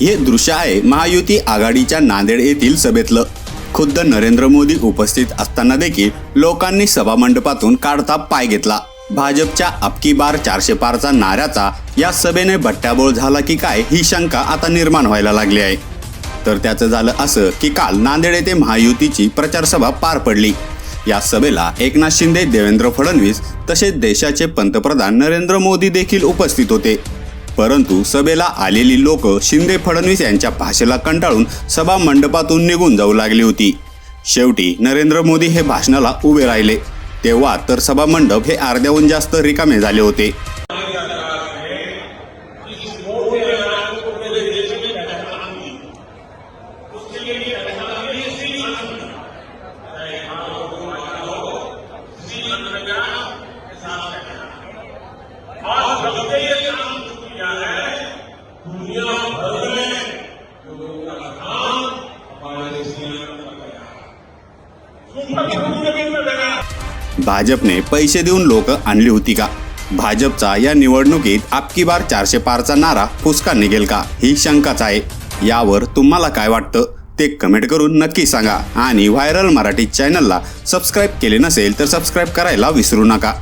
हे दृश्य आहे महायुती आघाडीच्या नांदेड येथील सभेतलं. खुद्द नरेंद्र मोदी उपस्थित असताना देखील लोकांनी सभामंडपातून काढता पाय घेतला. भाजपच्या अबकी बार चारशे पारचा नाऱ्याचा या सभेने भट्ट्याबोळ झाला की काय ही शंका आता निर्माण व्हायला लागली आहे. तर त्याचं झालं असं की काल नांदेड येथे महायुतीची प्रचारसभा पार पडली. या सभेला एकनाथ शिंदे देवेंद्र फडणवीस तसेच देशाचे पंतप्रधान नरेंद्र मोदी देखील उपस्थित होते. परंतु सभेला आलेली लोक शिंदे फडणवीस यांच्या भाषेला कंटाळून सभा मंडपातून निघून जाऊ लागली होती. शेवटी नरेंद्र मोदी हे भाषणाला उभे राहिले. तेव्हा तर सभा मंडप हे अर्ध्याहून जास्त रिकामे झाले होते. भाजपने पैसे देऊन लोक आणली होती का? भाजपचा या निवडणुकीत आपकी बार चारशे पारचा नारा फुसका निघेल का? ही शंकाच आहे. यावर तुम्हाला काय वाटतं? ते कमेंट करून नक्की सांगा. आणि व्हायरल मराठी चॅनलला सबस्क्राईब केले नसेल तर सबस्क्राईब करायला विसरू नका.